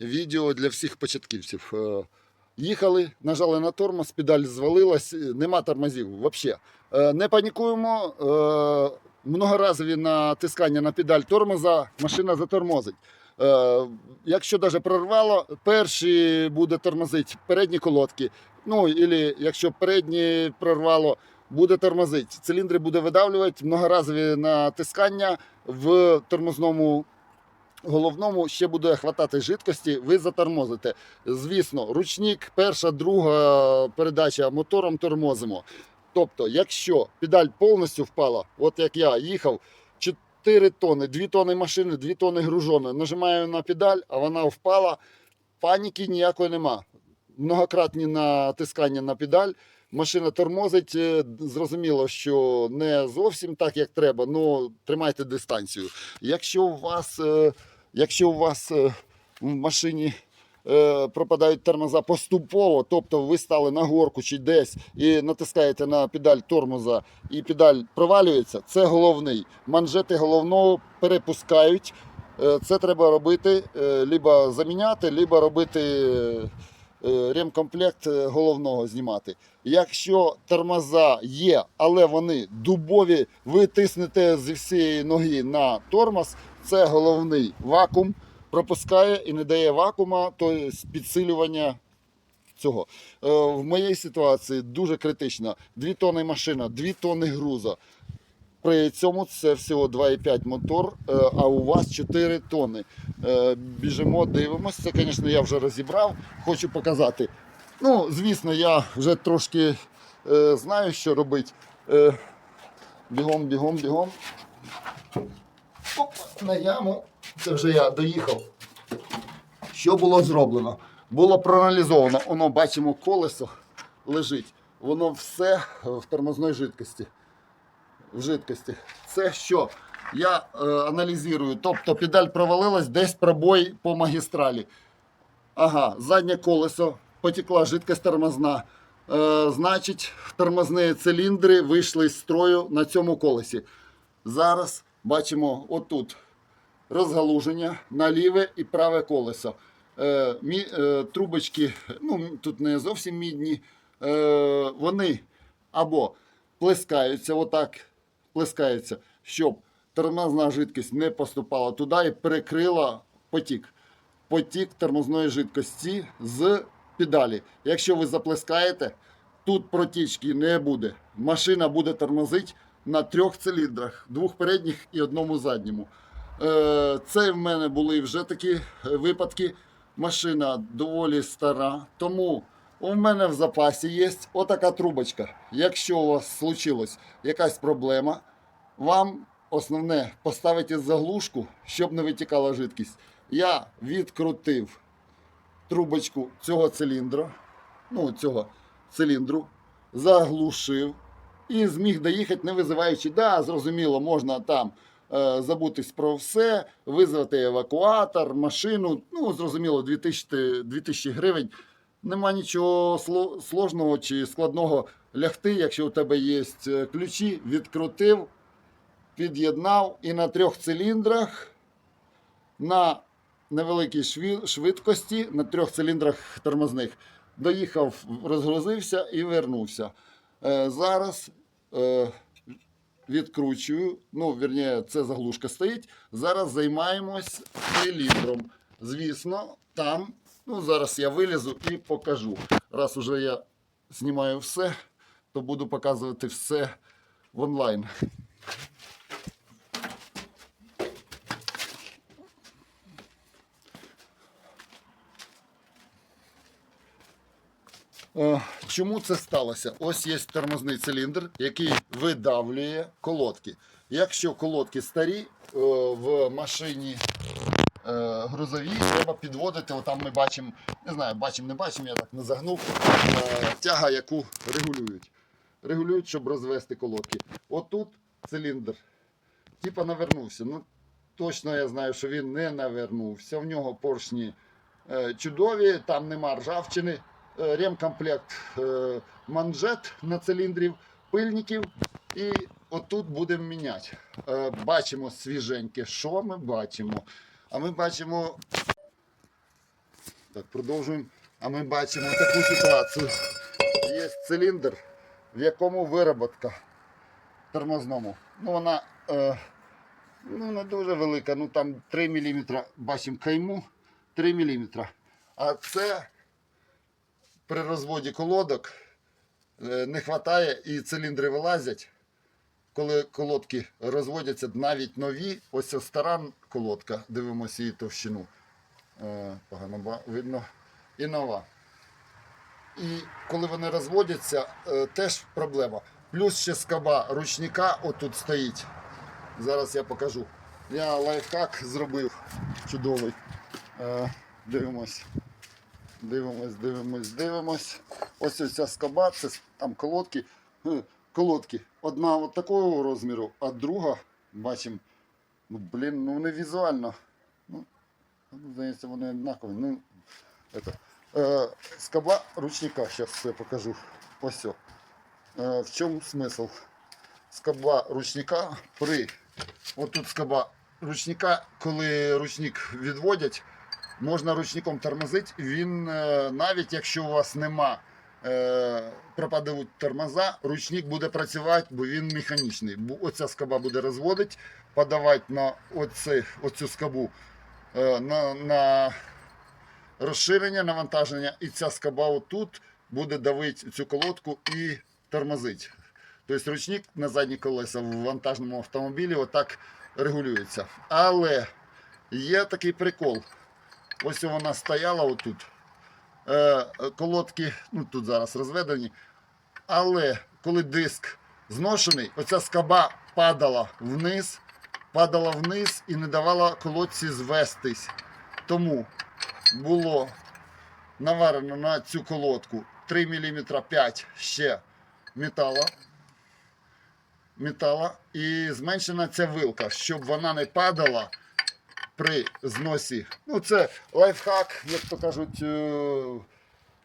відео для всіх початківців. Е, Їхали, нажали на тормоз, педаль звалилась, е, нема тормозів взагалі. Не панікуємо. е, Многоразові натискання на педаль тормоза, машина затормозить. Е, Якщо навіть прорвало, перші буде тормозити передні колодки. Ну, або якщо передні прорвало, буде тормозити. Циліндри буде видавлювати, многоразові натискання в тормозному головному ще буде хватати жидкості, ви затормозите. Звісно, ручник, перша, друга передача мотором тормозимо. Тобто, якщо педаль повністю впала, от як я їхав, 4 тони, 2 тони машини, 2 тони гружони, нажимаю на педаль, а вона впала, паніки ніякої нема. Многократні натискання на педаль. Машина тормозить, е, зрозуміло, що не зовсім так, як треба, але тримайте дистанцію. Якщо у вас, е, якщо у вас е, в машині е, пропадають тормоза поступово, тобто ви стали на горку чи десь і натискаєте на педаль тормоза, і педаль провалюється, це головний. Манжети головного перепускають. Е, Це треба робити, либо заміняти, либо робити ремкомплект е, головного знімати. Якщо тормоза є, але вони дубові, ви тиснете зі всієї ноги на тормоз, це головний вакуум, пропускає і не дає вакуума, тобто підсилювання цього. Е, В моїй ситуації дуже критично. 2 тонни машина, 2 тонни груза. При цьому це всього 2,5 мотор, е, а у вас 4 тонни. Е, Біжимо, дивимося. Це, звісно, я вже розібрав, хочу показати. Ну, звісно, я вже трошки е, знаю, що робити. Бігом, бігом, бігом. Оп, на яму. Це вже я доїхав. Що було зроблено? Було проаналізовано. Воно бачимо, колесо лежить. Воно все в тормозної жидкості. В жидкості. Це що? Я е, аналізую. Тобто педаль провалилась, десь пробой по магістралі. Ага, заднє колесо, потекла жидкость тормозна. Е, значить, тормозні циліндри вийшли з строю на цьому колесі. Зараз бачимо отут розгалуження на ліве і праве колесо. Е, мі, е, трубочки, ну тут не зовсім мідні, е, вони або плескаються, отак плескаються, щоб тормозна жидкість не поступала туди і перекрила потік. Потік тормозної жидкості з педалі. Якщо ви заплескаєте, тут протічки не буде. Машина буде тормозити на трьох циліндрах, двох передніх і одному задньому. Е, Це в мене були вже такі е, випадки. Машина доволі стара, тому у мене в запасі є отака трубочка. Якщо у вас случилась якась проблема, вам основне поставити заглушку, щоб не витікала жидкість. Я відкрутив трубочку цього циліндра, ну, цього циліндру, заглушив і зміг доїхати, не визиваючи, да, зрозуміло, можна там е, забутись про все, визвати евакуатор, машину. Ну, зрозуміло, 2000, 2000 гривень. Нема нічого сложного чи складного лягти, якщо у тебе є е, ключі, відкрутив, під'єднав і на трьох циліндрах на невеликій швидкості, на трьох циліндрах тормозних. Доїхав, розгрузився і вернувся. Е, зараз е, відкручую, ну, вірніше, це заглушка стоїть. Зараз займаємось циліндром. Звісно, там, ну, зараз я вилізу і покажу. Раз уже я знімаю все, то буду показувати все в онлайн. Е, Чому це сталося? Ось є тормозний циліндр, який видавлює колодки. Якщо колодки старі е, в машині е, грузовій, треба підводити. Отам ми бачимо, не знаю, бачимо, не бачимо, я так не загнув. е, Тяга, яку регулюють. Регулюють, щоб розвести колодки. Отут циліндр. Типа навернувся. Ну, точно я знаю, що він не навернувся. В нього поршні е, чудові, там нема ржавчини. Ремкомплект манжет на циліндрів, пильників. І отут будемо міняти. Бачимо свіженьке. Що ми бачимо? А ми бачимо Так, продовжуємо. А ми бачимо таку ситуацію. Є циліндр, в якому вироботка тормозному. Ну, вона е, ну, не дуже велика, ну там 3 мм, бачимо кайму 3 мм. А це при розводі колодок е, не вистачає і циліндри вилазять. Коли колодки розводяться навіть нові, ось ця стара колодка, дивимося її товщину. Е, Погано видно. І нова. І коли вони розводяться, е, теж проблема. Плюс ще скоба ручника отут стоїть. Зараз я покажу. Я лайфхак зробив чудовий. Е, Дивимось. Дивимось, дивимось, дивимось. Ось ось ця скоба, це там колодки. Колодки. Одна от такого розміру, а друга, бачимо, ну блін, ну вони візуально. Ну, здається, вони однакові. Ну, это. Е, скоба ручника, зараз все покажу. Ось. Е, в чому смисл? Скоба ручника при. От тут ручника, коли ручник відводять, можна ручником тормозити. Він, е, навіть якщо у вас нема е, пропадуть тормоза, ручник буде працювати, бо він механічний. Оця скоба буде розводити, подавати на оце, оцю скобу е, на, на розширення навантаження, і ця скоба отут буде давити цю колодку і тормозить. Тобто ручник на задні колеса в вантажному автомобілі отак регулюється. Але є такий прикол. Ось вона стояла отут. Е, колодки, ну тут зараз розведені. Але коли диск зношений, оця скоба падала вниз, падала вниз і не давала колодці звестись. Тому було наварено на цю колодку 3 мм 5 ще метала. Метала і зменшена ця вилка, щоб вона не падала при зносі. Ну, це лайфхак, як то кажуть, е,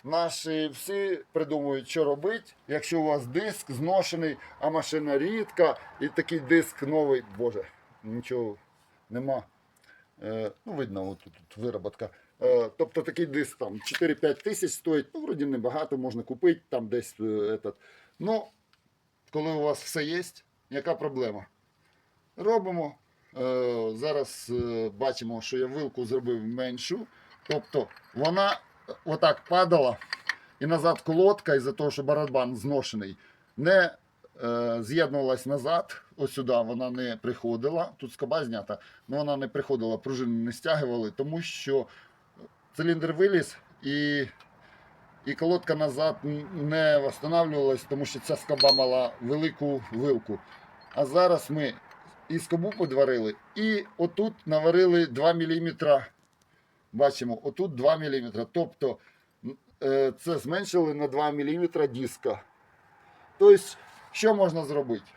наші всі придумують, що робити. Якщо у вас диск зношений, а машина рідка, і такий диск новий, боже, нічого нема. Е, ну, видно, от тут, вироботка. Е, тобто такий диск там 4-5 тисяч стоїть, ну, вроді небагато, можна купити там десь. Этот. Ну, коли у вас все є, яка проблема? Робимо. Е, зараз е, бачимо, що я вилку зробив меншу. Тобто вона отак падала і назад колодка, із-за того, що барабан зношений, не е, з'єднувалась назад. Ось сюди вона не приходила. Тут скоба знята, але вона не приходила, пружини не стягували, тому що циліндр виліз і, і колодка назад не встановлювалась, тому що ця скоба мала велику вилку. А зараз ми і скобу подварили, і отут наварили 2 мм. Бачимо, отут 2 мм. Тобто е, це зменшили на 2 мм диска. Тобто, що можна зробити?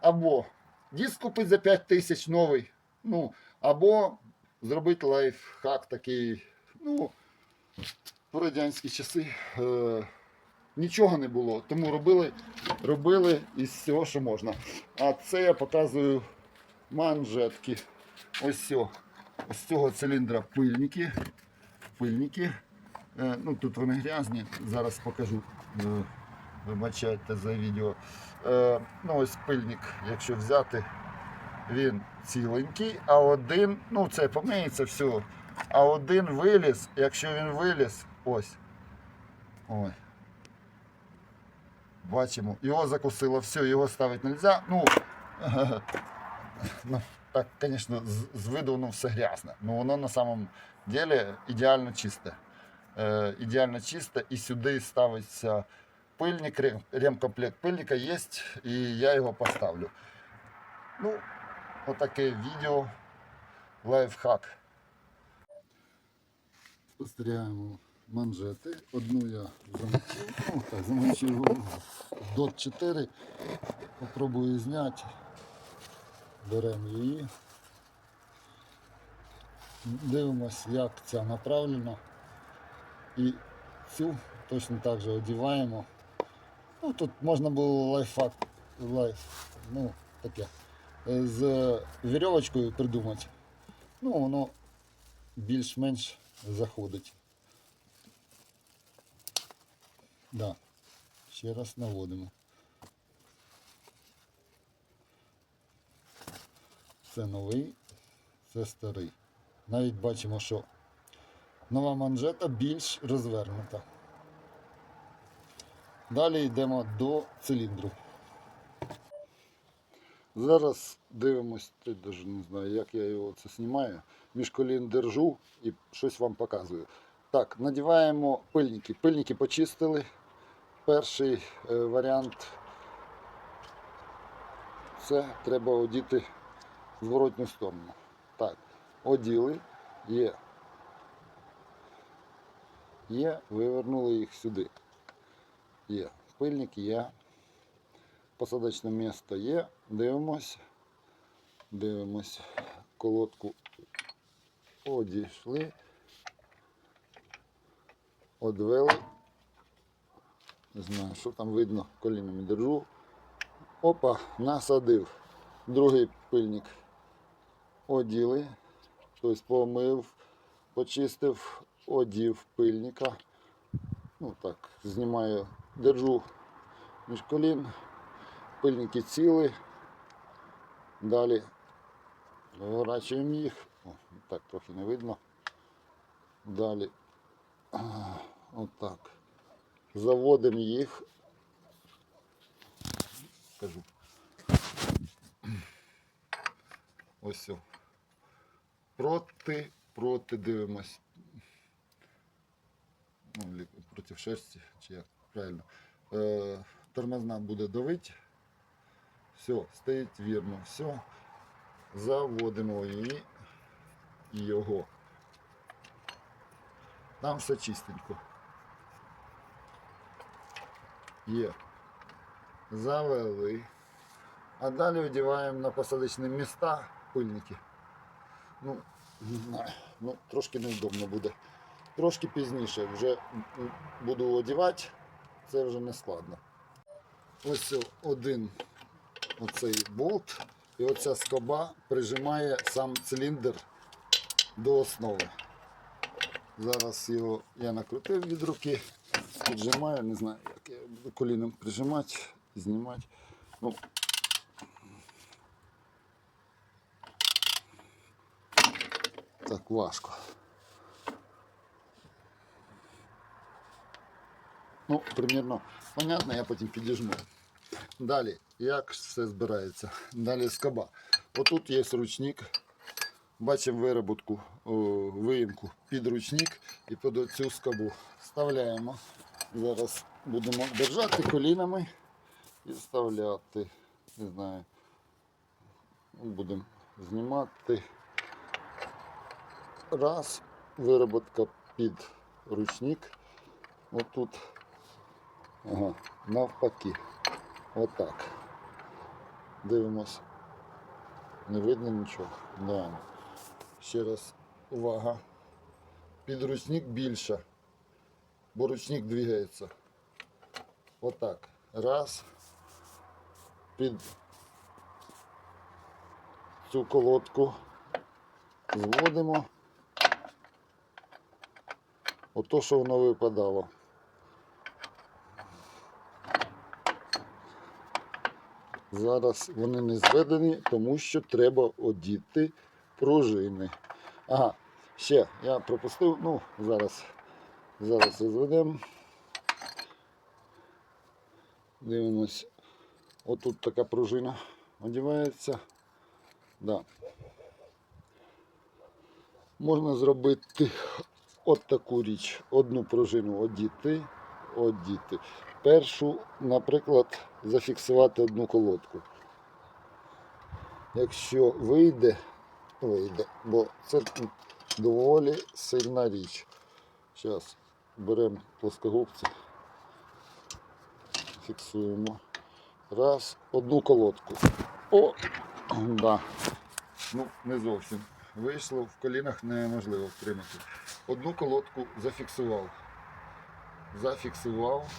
Або диск купити за 5 тисяч новий, ну, або зробити лайфхак такий. Ну, в радянські часи е, нічого не було, тому робили, робили із всього, що можна. А це я показую манжетки. Ось з цього циліндра пильники. Пильники. Е, ну, тут вони грязні, зараз покажу. Е, Вибачайте за відео. Е, ну, ось пильник, якщо взяти, він ціленький, а один, ну це помиється все. А один виліз, якщо він виліз, ось. Ой. Бачимо, його закусило, все, його ставити не можна. Ну, ну, так, звісно, з, виду воно все грязне. Ну воно на самом деле ідеально чисте. Е, ідеально чисте і сюди ставиться пильник, рем- ремкомплект пильника є, і я його поставлю. Ну, отаке відео, лайфхак. Спостерігаємо манжети. Одну я замочив, ну замочив дот 4. Попробую зняти. Беремо її. Дивимось, як ця направлена. І цю точно так же одіваємо. Ну, тут можна було лайфхак, лайф, ну, таке, е, з вірьовочкою придумати. Ну, воно більш-менш заходить. Да. Ще раз наводимо. Це новий, це старий. Навіть бачимо, що нова манжета більш розвернута. Далі йдемо до циліндру. Зараз дивимось, я не знаю, як я його це знімаю. Між колін держу і щось вам показую. Так, надіваємо пильники. Пильники почистили. Перший е, варіант це треба одіти зворотню сторону. Так, оділи, є. Є, вивернули їх сюди. Є. Пильник є. Посадочне місце є. Дивимось. Дивимось. Колодку одійшли. Одвели. Не знаю, що там видно, колінами держу. Опа, насадив. Другий пильник оділи. Тобто помив, почистив, одів пильника. Ну так, знімаю, держу між колін. Пильники ціли. Далі виворачуємо їх. О, так трохи не видно. Далі отак. Заводимо їх. Кажу. Ось все. Проти, проти дивимось. Ну, проти шерсті, чи як правильно. Е, тормозна буде давити. Все, стоїть вірно. Все. Заводимо її його. Там все чистенько. Є. Завели. А далі одягаємо на посадочні міста пильники. Ну, ну, трошки невдобно буде. Трошки пізніше вже буду одягати, це вже не складно. Ось один оцей болт і оця скоба прижимає сам циліндр до основи. Зараз його я накрутив від руки, піджимаю, не знаю, як я буду коліном прижимати, знімати. Ну, так важко. Ну, примірно понятно, я потім підіжму. Далі, як все збирається? Далі скоба. Отут є ручник. Бачимо вироботку, о, виїмку під ручник і під цю скобу. Вставляємо. Зараз будемо держати колінами і вставляти. Не знаю. Будемо знімати. Раз, вироботка під ручник. Отут. Ага, навпаки. Отак. Дивимось. Не видно нічого. Да. Ще раз увага. Підручник більше, бо ручник двигається. Отак. Раз. Під цю колодку зводимо. Ото, що воно випадало. Зараз вони не зведені, тому що треба одіти пружини. Ага, ще я пропустив, ну, зараз, зараз зведемо. Дивимось. Отут така пружина одівається. Да. Можна зробити от таку річ. Одну пружину одіти, одіти. Першу, наприклад, зафіксувати одну колодку. Якщо вийде, вийде, бо це доволі сильна річ. Зараз беремо плоскогубці, фіксуємо. Раз, одну колодку. О, да. Ну, не зовсім. Вийшло, в колінах неможливо втримати. Одну колодку зафіксував. Зафіксував.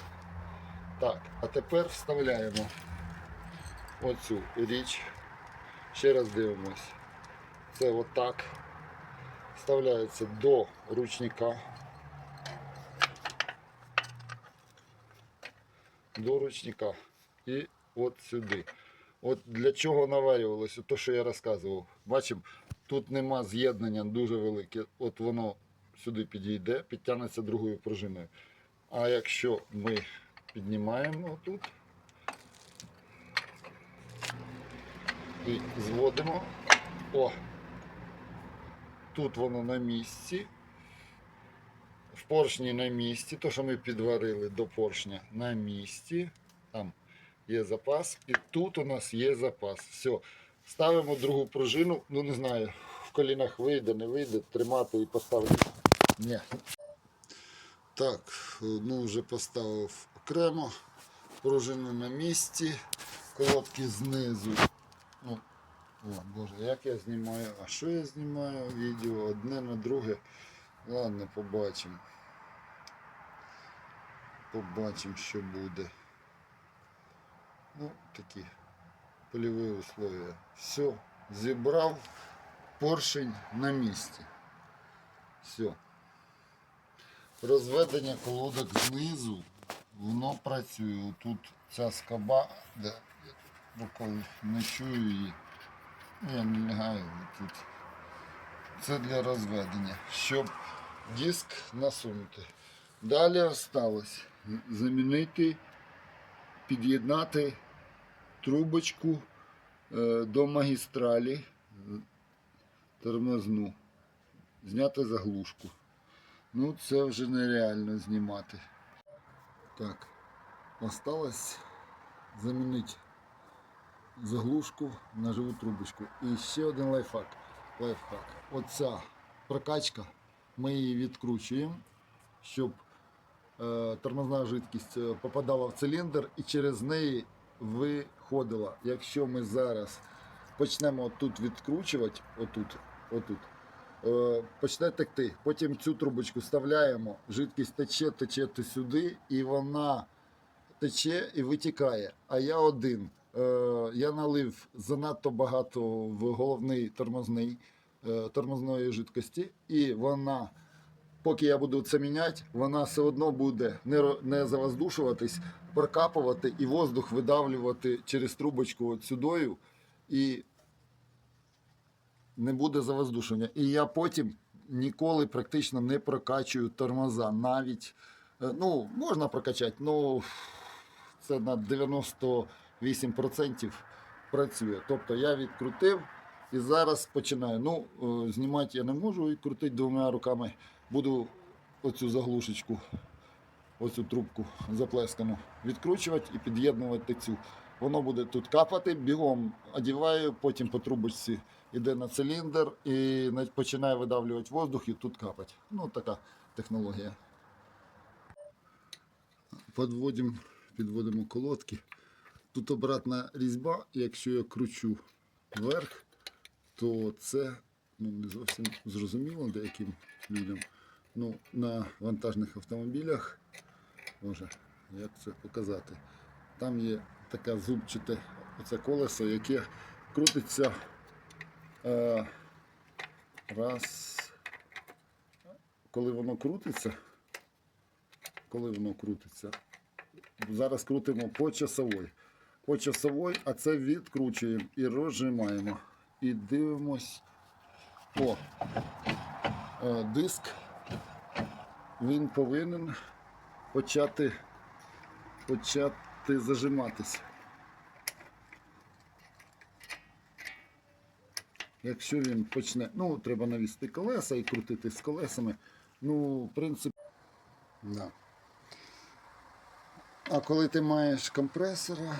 Так, а тепер вставляємо оцю річ. Ще раз дивимось. Це отак. Вставляється до ручника. до ручника і от сюди. От для чого наварювалося, то, що я розказував. Бачимо, тут нема з'єднання дуже велике. От воно сюди підійде, підтягнеться другою пружиною. А якщо ми піднімаємо тут і зводимо, о, тут воно на місці. В поршні на місці, то, що ми підварили до поршня на місці. Там є запас. І тут у нас є запас. Все. Ставимо другу пружину. Ну не знаю, в колінах вийде, не вийде, тримати і поставити. Ні. Так, ну вже поставив окремо. Пружини на місці, колодки знизу. Ну, о, Боже, як я знімаю? А що я знімаю? Відео одне на друге. Ладно, побачимо. Побачимо, що буде. Ну, такі польові условия. Все, зібрав поршень на місці. Все. Розведення колодок знизу, воно працює. Тут ця скоба, де я рукою не чую її. Ну, Я не лягаю тут. Це для розведення, щоб диск насунути. Далі осталось замінити, під'єднати трубочку е, до магістралі е, тормозну, зняти заглушку. Ну, це вже нереально знімати. Так, осталось замінити заглушку на живу трубочку. І ще один лайфхак. лайфхак. Оця прокачка, ми її відкручуємо, щоб е, тормозна жидкість е, попадала в циліндр і через неї виходила. Якщо ми зараз почнемо тут відкручувати, отут, отут, почне текти. Потім цю трубочку вставляємо, жидкість тече, тече сюди, і вона тече і витікає. А я один. Е, я налив занадто багато в головний тормозний е, тормозної жидкості, і вона, поки я буду це міняти, вона все одно буде не, не завоздушуватись, прокапувати і воздух видавлювати через трубочку от сюдою, і не буде завоздушення. І я потім ніколи практично не прокачую тормоза. Навіть, е, ну, можна прокачати, ну це на 98% працює. Тобто я відкрутив і зараз починаю. Ну, е, знімати я не можу і крутити двома руками. Буду оцю заглушечку, оцю трубку заплескану відкручувати і під'єднувати цю. Воно буде тут капати, бігом одіваю, потім по трубочці йде на циліндр і починає видавлювати воздух і тут капать. Ну, така технологія. Подводимо, підводимо колодки. Тут обратна різьба, якщо я кручу вверх, то це ну, не зовсім зрозуміло деяким людям. Ну, на вантажних автомобілях, може, як це показати. Там є таке зубчате оце колесо, яке крутиться е, раз. Коли воно крутиться, коли воно крутиться, зараз крутимо по часовой. По часовой, а це відкручуємо і розжимаємо. І дивимось. О, е, диск. Він повинен почати, почати зажиматись. Якщо він почне, ну, треба навісти колеса і крутити з колесами. Ну, в принципі, да. А коли ти маєш компресора,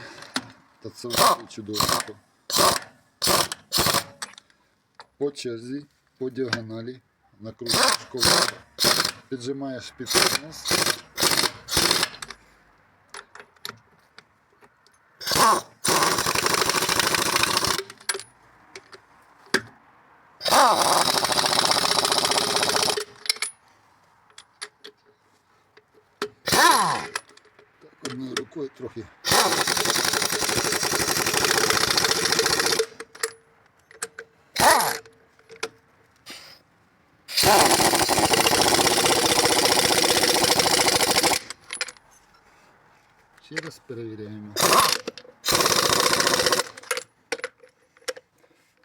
то це чудово. По черзі, по діагоналі, накрутиш колеса, піджимаєш під тормоз. Так, трохи. Через Перевіряємо.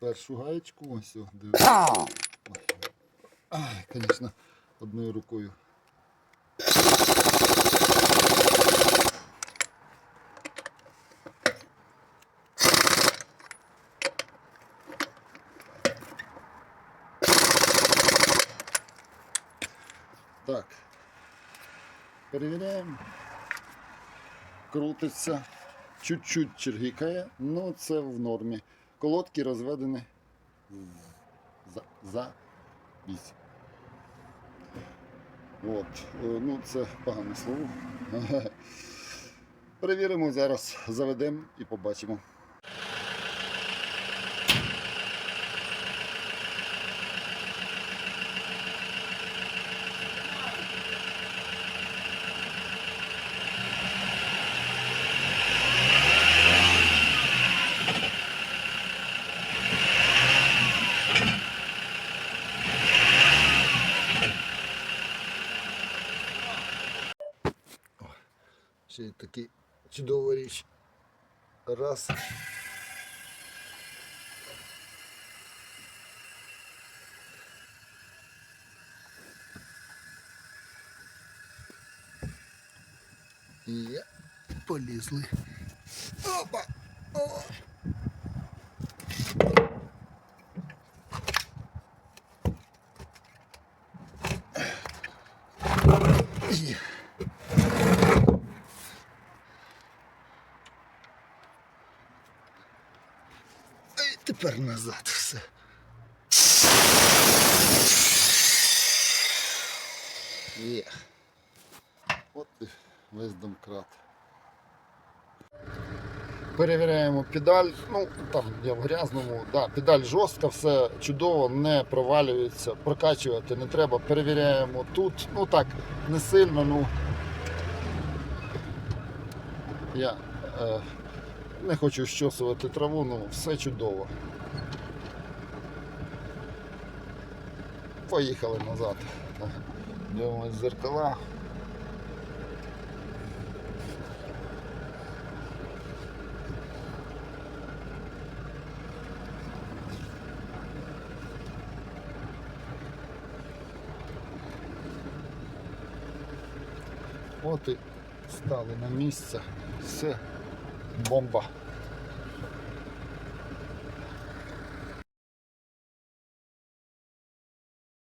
Першу гаєчку, ось о, дивіться. Ай, звісно, одною рукою. Так. Перевіряємо. Крутиться. Чуть-чуть чергікає, ну це в нормі. Колодки розведені за, за 8. От, е, ну це погане слово. Перевіримо зараз, заведемо і побачимо. Ще й такі чудова річ. Раз. І полізли. Опа! О! Тепер назад все. Є. От і весь. Перевіряємо педаль. Ну, там я в грязному. Да, педаль жорстка, все чудово, не провалюється, прокачувати не треба. Перевіряємо тут. Ну так, не сильно, ну. Я е, не хочу щосувати траву, ну все чудово. Поїхали назад. Дивимось зеркала. От і стали на місце. Все, бомба.